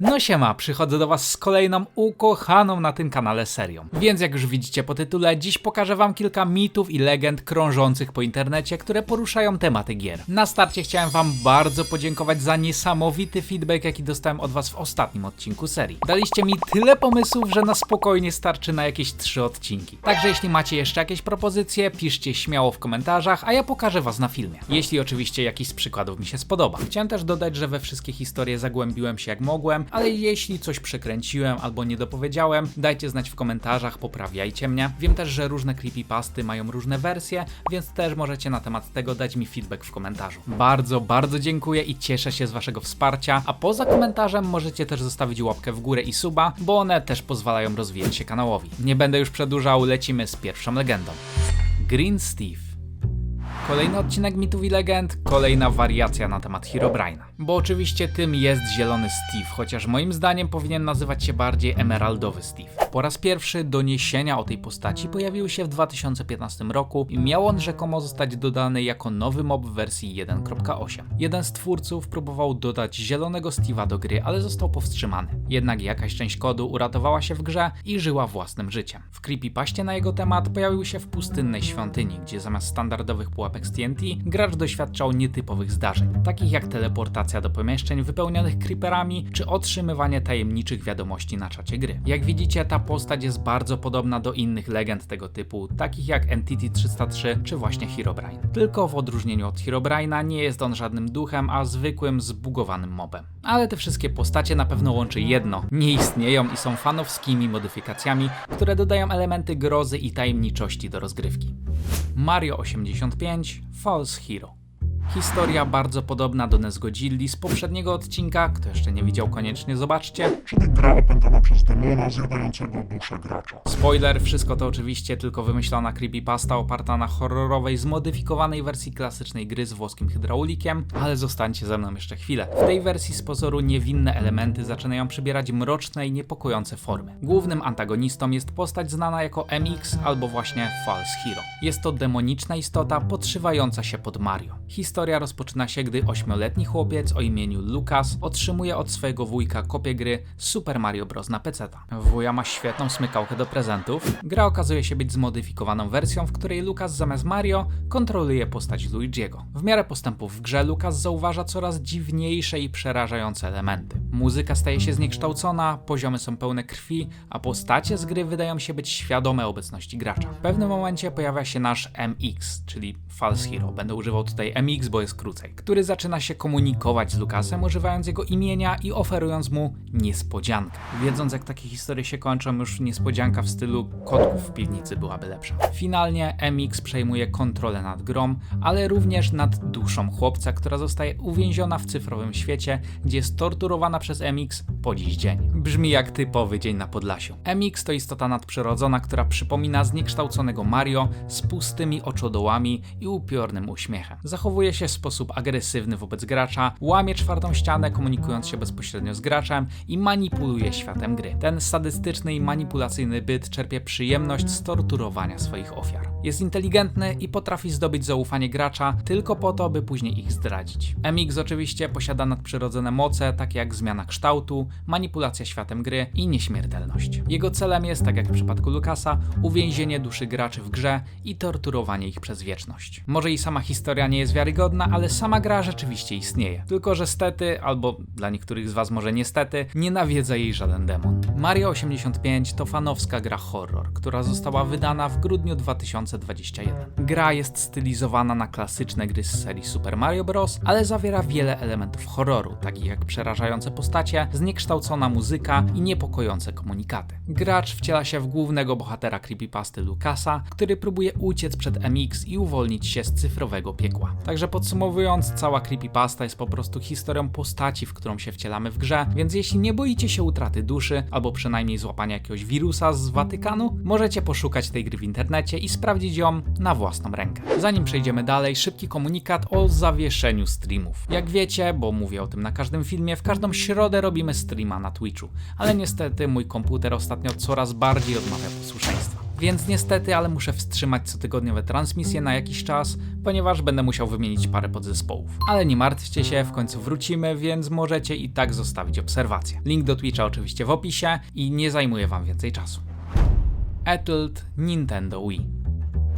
No siema, przychodzę do was z kolejną ukochaną na tym kanale serią. Więc jak już widzicie po tytule, dziś pokażę wam kilka mitów i legend krążących po internecie, które poruszają tematy gier. Na starcie chciałem wam bardzo podziękować za niesamowity feedback, jaki dostałem od was w ostatnim odcinku serii. Daliście mi tyle pomysłów, że na spokojnie starczy na jakieś trzy odcinki. Także jeśli macie jeszcze jakieś propozycje, piszcie śmiało w komentarzach, a ja pokażę was na filmie. Jeśli oczywiście jakiś z przykładów mi się spodoba. Chciałem też dodać, że we wszystkie historie zagłębiłem się jak mogłem, ale jeśli coś przekręciłem albo nie dopowiedziałem, dajcie znać w komentarzach, poprawiajcie mnie. Wiem też, że różne creepypasty mają różne wersje, więc też możecie na temat tego dać mi feedback w komentarzu. Bardzo, bardzo dziękuję i cieszę się z waszego wsparcia, a poza komentarzem możecie też zostawić łapkę w górę i suba, bo one też pozwalają rozwijać się kanałowi. Nie będę już przedłużał, lecimy z pierwszą legendą. Green Steve. Kolejny odcinek mitów i legend, kolejna wariacja na temat Herobrine'a. Bo oczywiście tym jest zielony Steve, chociaż moim zdaniem powinien nazywać się bardziej emeraldowy Steve. Po raz pierwszy doniesienia o tej postaci pojawiły się w 2015 roku i miał on rzekomo zostać dodany jako nowy mob w wersji 1.8. Jeden z twórców próbował dodać zielonego Steve'a do gry, ale został powstrzymany. Jednak jakaś część kodu uratowała się w grze i żyła własnym życiem. W creepypaście na jego temat pojawił się w pustynnej świątyni, gdzie zamiast standardowych pułapek z TNT, gracz doświadczał nietypowych zdarzeń, takich jak teleportacja do pomieszczeń wypełnionych creeperami, czy otrzymywanie tajemniczych wiadomości na czacie gry. Jak widzicie, ta postać jest bardzo podobna do innych legend tego typu, takich jak Entity 303 czy właśnie Herobrine. Tylko w odróżnieniu od Herobrine'a nie jest on żadnym duchem, a zwykłym zbugowanym mobem. Ale te wszystkie postacie na pewno łączy jedno: nie istnieją i są fanowskimi modyfikacjami, które dodają elementy grozy i tajemniczości do rozgrywki. Mario 85 False Hero. Historia bardzo podobna do Nezgodzilli z poprzedniego odcinka, kto jeszcze nie widział koniecznie zobaczcie. czyli gra opętana przez demona zjadającego duszę gracza. Spoiler, wszystko to oczywiście tylko wymyślona creepypasta oparta na horrorowej, zmodyfikowanej wersji klasycznej gry z włoskim hydraulikiem, ale zostańcie ze mną jeszcze chwilę. W tej wersji z pozoru niewinne elementy zaczynają przybierać mroczne i niepokojące formy. Głównym antagonistą jest postać znana jako MX albo właśnie False Hero. Jest to demoniczna istota podszywająca się pod Mario. Historia rozpoczyna się, gdy ośmioletni chłopiec o imieniu Lucas otrzymuje od swojego wujka kopię gry Super Mario Bros. na PC. Wuja ma świetną smykałkę do prezentów. Gra okazuje się być zmodyfikowaną wersją, w której Lucas zamiast Mario kontroluje postać Luigiego. W miarę postępów w grze Lucas zauważa coraz dziwniejsze i przerażające elementy. Muzyka staje się zniekształcona, poziomy są pełne krwi, a postacie z gry wydają się być świadome obecności gracza. W pewnym momencie pojawia się nasz MX, czyli False Hero. Będę używał tutaj MX, bo jest krócej, który zaczyna się komunikować z Lucasem, używając jego imienia i oferując mu niespodziankę. Wiedząc, jak takie historie się kończą, już niespodzianka w stylu kotków w piwnicy byłaby lepsza. Finalnie MX przejmuje kontrolę nad grą, ale również nad duszą chłopca, która zostaje uwięziona w cyfrowym świecie, gdzie jest torturowana przez MX po dziś dzień. Brzmi jak typowy dzień na Podlasiu. MX to istota nadprzyrodzona, która przypomina zniekształconego Mario z pustymi oczodołami i upiornym uśmiechem. Zachowuje się w sposób agresywny wobec gracza, łamie czwartą ścianę, komunikując się bezpośrednio z graczem i manipuluje światem gry. Ten sadystyczny i manipulacyjny byt czerpie przyjemność z torturowania swoich ofiar. Jest inteligentny i potrafi zdobyć zaufanie gracza tylko po to, by później ich zdradzić. MX oczywiście posiada nadprzyrodzone moce, takie jak zmiana kształtu, manipulacja światem gry i nieśmiertelność. Jego celem jest, tak jak w przypadku Lukasa, uwięzienie duszy graczy w grze i torturowanie ich przez wieczność. Może i sama historia nie jest wiarygodna, ale sama gra rzeczywiście istnieje. Tylko, że stety, albo dla niektórych z Was może niestety, nie nawiedza jej żaden demon. Mario 85 to fanowska gra horror, która została wydana w grudniu 2021. Gra jest stylizowana na klasyczne gry z serii Super Mario Bros., ale zawiera wiele elementów horroru, takich jak przerażające postacie, zniekształcona muzyka i niepokojące komunikaty. Gracz wciela się w głównego bohatera creepypasty Lucasa, który próbuje uciec przed MX i uwolnić się z cyfrowego piekła. Także podsumowując, cała creepypasta jest po prostu historią postaci, w którą się wcielamy w grze, więc jeśli nie boicie się utraty duszy, albo przynajmniej złapania jakiegoś wirusa z Watykanu, możecie poszukać tej gry w internecie i sprawdzić ją na własną rękę. Zanim przejdziemy dalej, szybki komunikat o zawieszeniu streamów. Jak wiecie, bo mówię o tym na każdym filmie, w każdą środę robimy streama na Twitchu, ale niestety mój komputer ostatnio coraz bardziej odmawia posłuszeństwa. Więc niestety, ale muszę wstrzymać cotygodniowe transmisje na jakiś czas, ponieważ będę musiał wymienić parę podzespołów. Ale nie martwcie się, w końcu wrócimy, więc możecie i tak zostawić obserwację. Link do Twitcha oczywiście w opisie i nie zajmuje wam więcej czasu. Ettled Nintendo Wii.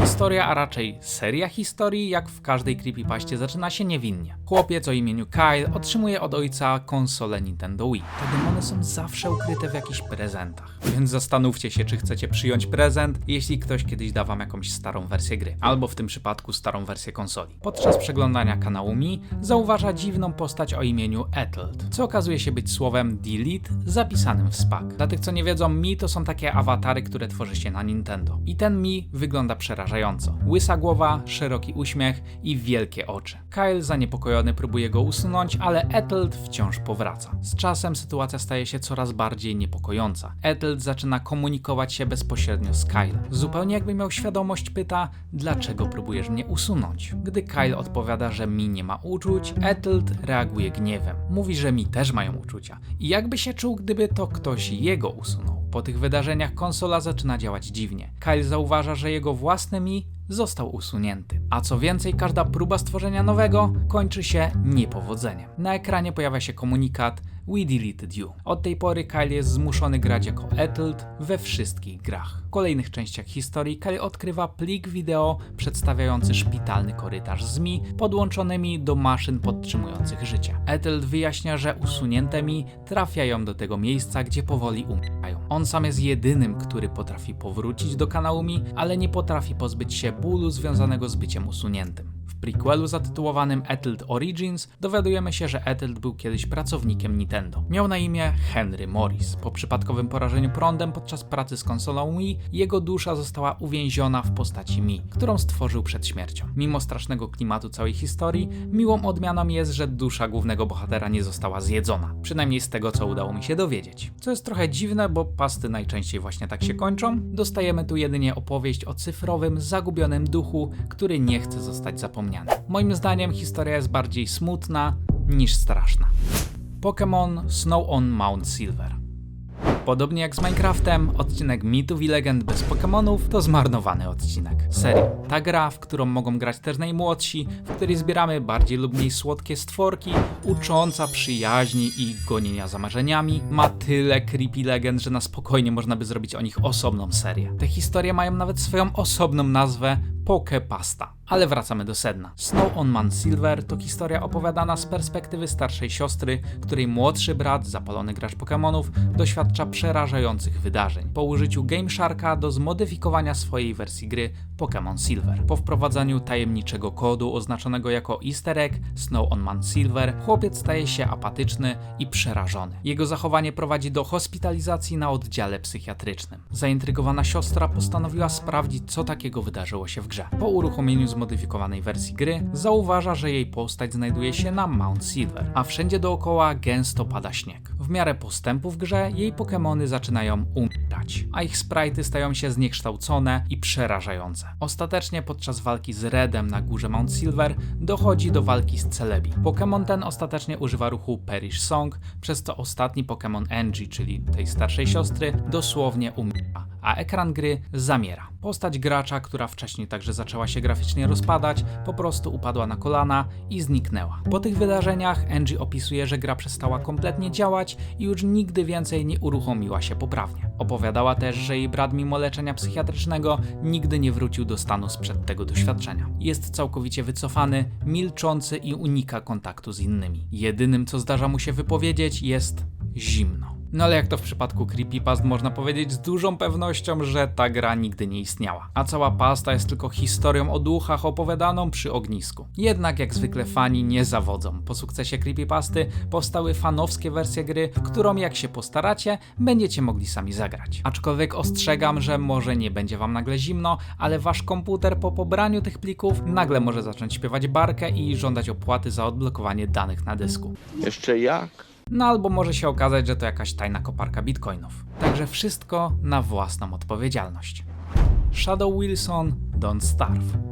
Historia, a raczej seria historii, jak w każdej creepypaście, zaczyna się niewinnie. Chłopiec o imieniu Kyle otrzymuje od ojca konsolę Nintendo Wii. Te demony są zawsze ukryte w jakichś prezentach. Więc zastanówcie się, czy chcecie przyjąć prezent, jeśli ktoś kiedyś da wam jakąś starą wersję gry, albo w tym przypadku starą wersję konsoli. Podczas przeglądania kanału Mi zauważa dziwną postać o imieniu Ettled, co okazuje się być słowem delete zapisanym w SPAC. Dla tych, co nie wiedzą, Mi to są takie awatary, które tworzy się na Nintendo. I ten Mi wygląda przerażająco. Łysa głowa, szeroki uśmiech i wielkie oczy. Kyle zaniepokojony próbuje go usunąć, ale Ettled wciąż powraca. Z czasem sytuacja staje się coraz bardziej niepokojąca. Ettled zaczyna komunikować się bezpośrednio z Kyle. Zupełnie jakby miał świadomość, pyta, dlaczego próbujesz mnie usunąć. Gdy Kyle odpowiada, że Mi nie ma uczuć, Ettled reaguje gniewem. Mówi, że Mi też mają uczucia i jakby się czuł, gdyby to ktoś jego usunął. Po tych wydarzeniach konsola zaczyna działać dziwnie. Kyle zauważa, że jego własny Mi został usunięty. A co więcej, każda próba stworzenia nowego kończy się niepowodzeniem. Na ekranie pojawia się komunikat We deleted you. Od tej pory Kyle jest zmuszony grać jako Ettled we wszystkich grach. Kolejnych częściach historii Kyle odkrywa plik wideo przedstawiający szpitalny korytarz z Mi podłączonymi do maszyn podtrzymujących życie. Ettled wyjaśnia, że usunięte Mi trafiają do tego miejsca, gdzie powoli umierają. On sam jest jedynym, który potrafi powrócić do kanału Mi, ale nie potrafi pozbyć się bólu związanego z byciem usuniętym. W prequelu zatytułowanym Ettled Origins dowiadujemy się, że Ettled był kiedyś pracownikiem Nintendo. Miał na imię Henry Morris. Po przypadkowym porażeniu prądem podczas pracy z konsolą Wii, jego dusza została uwięziona w postaci Mi, którą stworzył przed śmiercią. Mimo strasznego klimatu całej historii, miłą odmianą jest, że dusza głównego bohatera nie została zjedzona. Przynajmniej z tego, co udało mi się dowiedzieć. Co jest trochę dziwne, bo pasty najczęściej właśnie tak się kończą. Dostajemy tu jedynie opowieść o cyfrowym, zagubionym duchu, który nie chce zostać zapomniany. Moim zdaniem historia jest bardziej smutna niż straszna. Pokémon Snow on Mount Silver. Podobnie jak z Minecraftem, odcinek mitów i legend bez Pokémonów to zmarnowany odcinek. Serio. Ta gra, w którą mogą grać też najmłodsi, w której zbieramy bardziej lub mniej słodkie stworki, ucząca przyjaźni i gonienia za marzeniami, ma tyle creepy legend, że na spokojnie można by zrobić o nich osobną serię. Te historie mają nawet swoją osobną nazwę Poke Pasta. Ale wracamy do sedna. Snow on Man Silver to historia opowiadana z perspektywy starszej siostry, której młodszy brat, zapalony gracz Pokémonów, doświadcza przerażających wydarzeń. Po użyciu Game Sharka do zmodyfikowania swojej wersji gry Pokémon Silver. Po wprowadzeniu tajemniczego kodu oznaczonego jako easter egg Snow on Man Silver, chłopiec staje się apatyczny i przerażony. Jego zachowanie prowadzi do hospitalizacji na oddziale psychiatrycznym. Zaintrygowana siostra postanowiła sprawdzić, co takiego wydarzyło się w grze. Po uruchomieniu zmodyfikowanej wersji gry zauważa, że jej postać znajduje się na Mount Silver, a wszędzie dookoła gęsto pada śnieg. W miarę postępu w grze jej Pokémony zaczynają umierać, a ich sprite'y stają się zniekształcone i przerażające. Ostatecznie podczas walki z Redem na górze Mount Silver dochodzi do walki z Celebi. Pokémon ten ostatecznie używa ruchu Perish Song, przez co ostatni Pokémon Angie, czyli tej starszej siostry, dosłownie umiera, a ekran gry zamiera. Postać gracza, która wcześniej także zaczęła się graficznie rozpadać, po prostu upadła na kolana i zniknęła. Po tych wydarzeniach Angie opisuje, że gra przestała kompletnie działać i już nigdy więcej nie uruchomiła się poprawnie. Opowiadała też, że jej brat mimo leczenia psychiatrycznego nigdy nie wrócił do stanu sprzed tego doświadczenia. Jest całkowicie wycofany, milczący i unika kontaktu z innymi. Jedynym co zdarza mu się wypowiedzieć jest zimno. No ale jak to w przypadku Creepypast można powiedzieć z dużą pewnością, że ta gra nigdy nie istniała. A cała pasta jest tylko historią o duchach opowiadaną przy ognisku. Jednak jak zwykle fani nie zawodzą. Po sukcesie Creepypasty powstały fanowskie wersje gry, w którą jak się postaracie, będziecie mogli sami zagrać. Aczkolwiek ostrzegam, że może nie będzie wam nagle zimno, ale wasz komputer po pobraniu tych plików nagle może zacząć śpiewać barkę i żądać opłaty za odblokowanie danych na dysku. Jeszcze jak? No albo może się okazać, że to jakaś tajna koparka bitcoinów. Także wszystko na własną odpowiedzialność. Shadow Wilson, Don't Starve.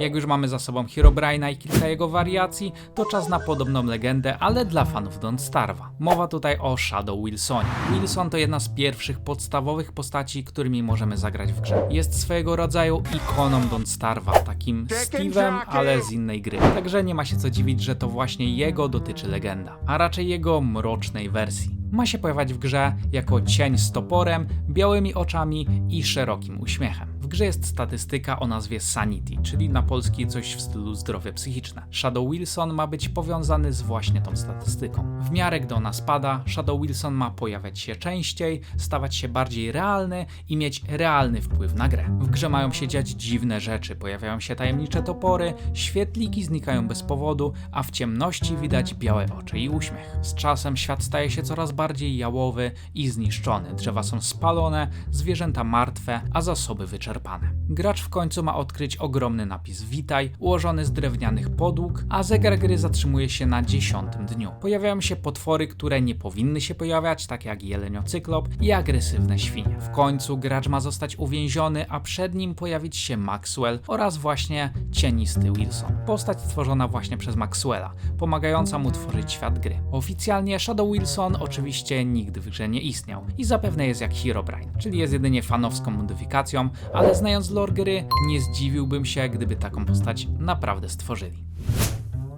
Jak już mamy za sobą Herobrine'a i kilka jego wariacji, to czas na podobną legendę, ale dla fanów Don't Starva. Mowa tutaj o Shadow Wilsonie. Wilson to jedna z pierwszych podstawowych postaci, którymi możemy zagrać w grze. Jest swojego rodzaju ikoną Don't Starva, takim Steve'em, ale z innej gry. Także nie ma się co dziwić, że to właśnie jego dotyczy legenda, a raczej jego mrocznej wersji. Ma się pojawiać w grze jako cień z toporem, białymi oczami i szerokim uśmiechem. Grze jest statystyka o nazwie Sanity, czyli na polski coś w stylu zdrowie psychiczne. Shadow Wilson ma być powiązany z właśnie tą statystyką. W miarę gdy ona spada, Shadow Wilson ma pojawiać się częściej, stawać się bardziej realny i mieć realny wpływ na grę. W grze mają się dziać dziwne rzeczy, pojawiają się tajemnicze topory, świetliki znikają bez powodu, a w ciemności widać białe oczy i uśmiech. Z czasem świat staje się coraz bardziej jałowy i zniszczony. Drzewa są spalone, zwierzęta martwe, a zasoby wyczerpane. Gracz w końcu ma odkryć ogromny napis Witaj, ułożony z drewnianych podłóg, a zegar gry zatrzymuje się na dziesiątym dniu. Pojawiają się potwory, które nie powinny się pojawiać, tak jak jeleniocyklop i agresywne świnie. W końcu gracz ma zostać uwięziony, a przed nim pojawić się Maxwell oraz właśnie cienisty Wilson. Postać stworzona właśnie przez Maxwella, pomagająca mu tworzyć świat gry. Oficjalnie Shadow Wilson oczywiście nigdy w grze nie istniał i zapewne jest jak Herobrine, czyli jest jedynie fanowską modyfikacją, ale znając lore gry, nie zdziwiłbym się, gdyby taką postać naprawdę stworzyli.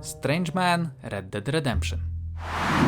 Strange Man Red Dead Redemption.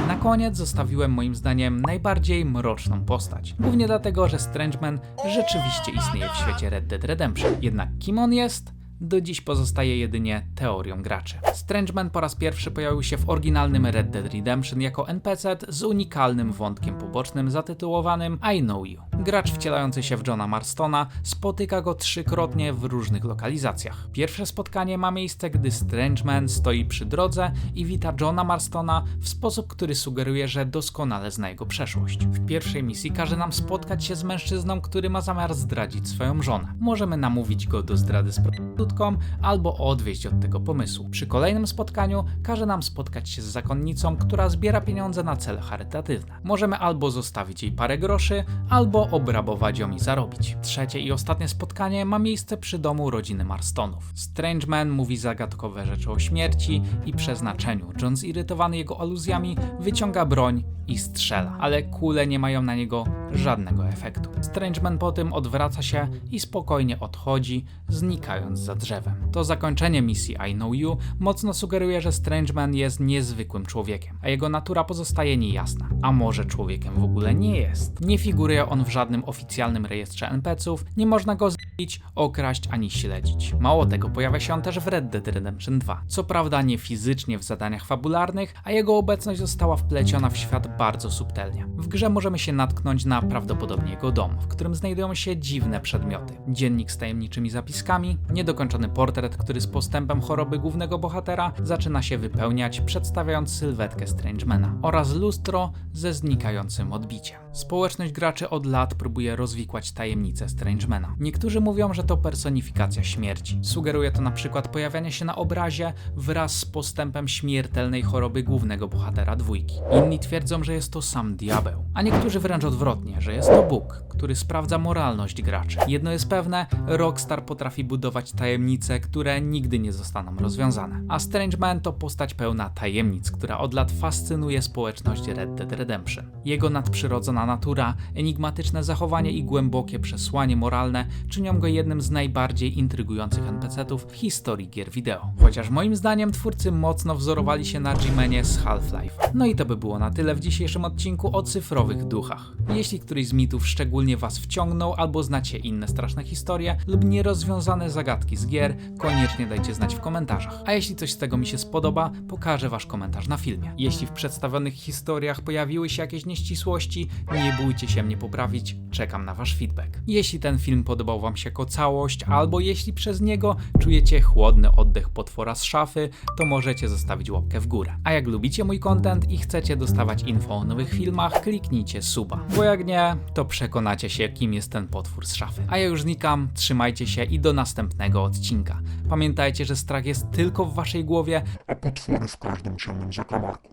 Na koniec zostawiłem moim zdaniem najbardziej mroczną postać. Głównie dlatego, że Strangeman rzeczywiście istnieje w świecie Red Dead Redemption. Jednak kim on jest? Do dziś pozostaje jedynie teorią graczy. Strangeman po raz pierwszy pojawił się w oryginalnym Red Dead Redemption jako NPC z unikalnym wątkiem pobocznym zatytułowanym I Know You. Gracz wcielający się w Johna Marstona spotyka go trzykrotnie w różnych lokalizacjach. Pierwsze spotkanie ma miejsce, gdy Strangeman stoi przy drodze i wita Johna Marstona w sposób, który sugeruje, że doskonale zna jego przeszłość. W pierwszej misji każe nam spotkać się z mężczyzną, który ma zamiar zdradzić swoją żonę. Możemy namówić go do zdrady z prostytutką albo odwieźć od tego pomysłu. Przy kolejnym spotkaniu każe nam spotkać się z zakonnicą, która zbiera pieniądze na cele charytatywne. Możemy albo zostawić jej parę groszy, albo obrabować ją i zarobić. Trzecie i ostatnie spotkanie ma miejsce przy domu rodziny Marstonów. Strange Man mówi zagadkowe rzeczy o śmierci i przeznaczeniu. John zirytowany jego aluzjami wyciąga broń i strzela, ale kule nie mają na niego żadnego efektu. Strange Man po tym odwraca się i spokojnie odchodzi, znikając za drzewem. To zakończenie misji I Know You mocno sugeruje, że Strange Man jest niezwykłym człowiekiem, a jego natura pozostaje niejasna. A może człowiekiem w ogóle nie jest? Nie figuruje on w żadnym oficjalnym rejestrze NPC-ów, nie można go zbić, okraść ani śledzić. Mało tego, pojawia się on też w Red Dead Redemption 2. Co prawda nie fizycznie w zadaniach fabularnych, a jego obecność została wpleciona w świat bardzo subtelnie. W grze możemy się natknąć na prawdopodobnie jego dom, w którym znajdują się dziwne przedmioty. Dziennik z tajemniczymi zapiskami, niedokończony portret, który z postępem choroby głównego bohatera zaczyna się wypełniać, przedstawiając sylwetkę Strangemana, oraz lustro ze znikającym odbiciem. Społeczność graczy od lat próbuje rozwikłać tajemnicę Strangemana. Niektórzy mówią, że to personifikacja śmierci. Sugeruje to na przykład pojawianie się na obrazie wraz z postępem śmiertelnej choroby głównego bohatera dwójki. Inni twierdzą, że jest to sam diabeł, a niektórzy wręcz odwrotnie, że jest to Bóg, który sprawdza moralność graczy. Jedno jest pewne, Rockstar potrafi budować tajemnice, które nigdy nie zostaną rozwiązane. A Strange Man to postać pełna tajemnic, która od lat fascynuje społeczność Red Dead Redemption. Jego nadprzyrodzona natura, enigmatyczne zachowanie i głębokie przesłanie moralne czynią go jednym z najbardziej intrygujących NPC-ów w historii gier wideo. Chociaż moim zdaniem twórcy mocno wzorowali się na G-Manie z Half-Life. No i to by było na tyle w dzisiejszym odcinku o cyfrowych duchach. Jeśli któryś z mitów szczególnie Was wciągnął, albo znacie inne straszne historie lub nierozwiązane zagadki z gier, koniecznie dajcie znać w komentarzach. A jeśli coś z tego mi się spodoba, pokażę Wasz komentarz na filmie. Jeśli w przedstawionych historiach pojawiły się jakieś nieścisłości, nie bójcie się mnie poprawić, czekam na Wasz feedback. Jeśli ten film podobał Wam się jako całość, albo jeśli przez niego czujecie chłodny oddech potwora z szafy, to możecie zostawić łapkę w górę. A jak lubicie mój content i chcecie dostawać info o nowych filmach, kliknijcie suba. Bo jak nie, to przekonacie się, kim jest ten potwór z szafy. A ja już znikam, trzymajcie się i do następnego odcinka. Pamiętajcie, że strach jest tylko w waszej głowie, a potwory w każdym ciemnym zakamarku.